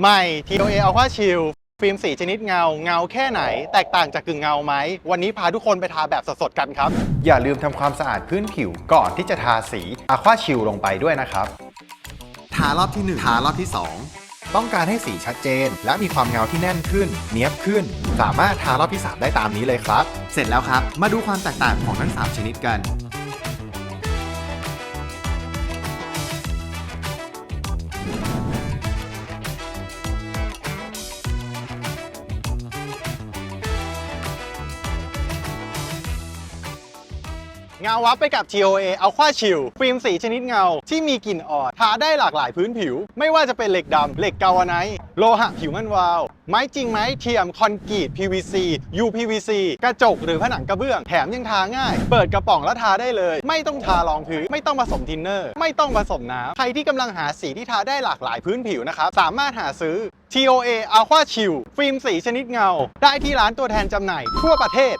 ใหม่ TOA Alpha Shield ฟิล์มสีชนิดเงา เงาแค่ไหน แตกต่างจากกึ่งเงาไหม วันนี้พาทุกคนไปทาแบบสดๆกันครับ อย่าลืมทำความสะอาดพื้นผิวก่อนที่จะทาสีอะควาชิลลงไปด้วยนะครับ ทารอบที่ 1 ทารอบที่ต้องการให้สีชัดเจน และมีความเงาที่แน่นขึ้น เนียบขึ้น สามารถทารอบที่ 3 ได้ตามนี้เลยครับ2เสร็จแล้วครับ มาดูความแตกต่างของทั้ง 3 ชนิดกัน เงาวับไปกับ TOA Alpha Shield ฟิล์มสีชนิดเงาที่มีกลิ่นอ่อนทาได้หลากหลายพื้นผิว ไม่ว่าจะเป็นเหล็กดำเหล็กกาวไนท์โลหะผิวมันวาว ไม้จริงไม้เทียมคอนกรีต PVC UPVC กระจกหรือผนังกระเบื้อง แถมยังทาง่าย เปิดกระป๋องแล้วทาได้เลย ไม่ต้องทารองพื้นไม่ต้องผสมทินเนอร์ ไม่ต้องผสมน้ำใครที่กำลังหาสีที่ทาได้หลากหลายพื้นผิวนะครับสามารถหาซื้อ TOA Alpha Shield ฟิล์มสีชนิดเงา ได้ที่ร้านตัวแทนจำหน่ายทั่วประเทศ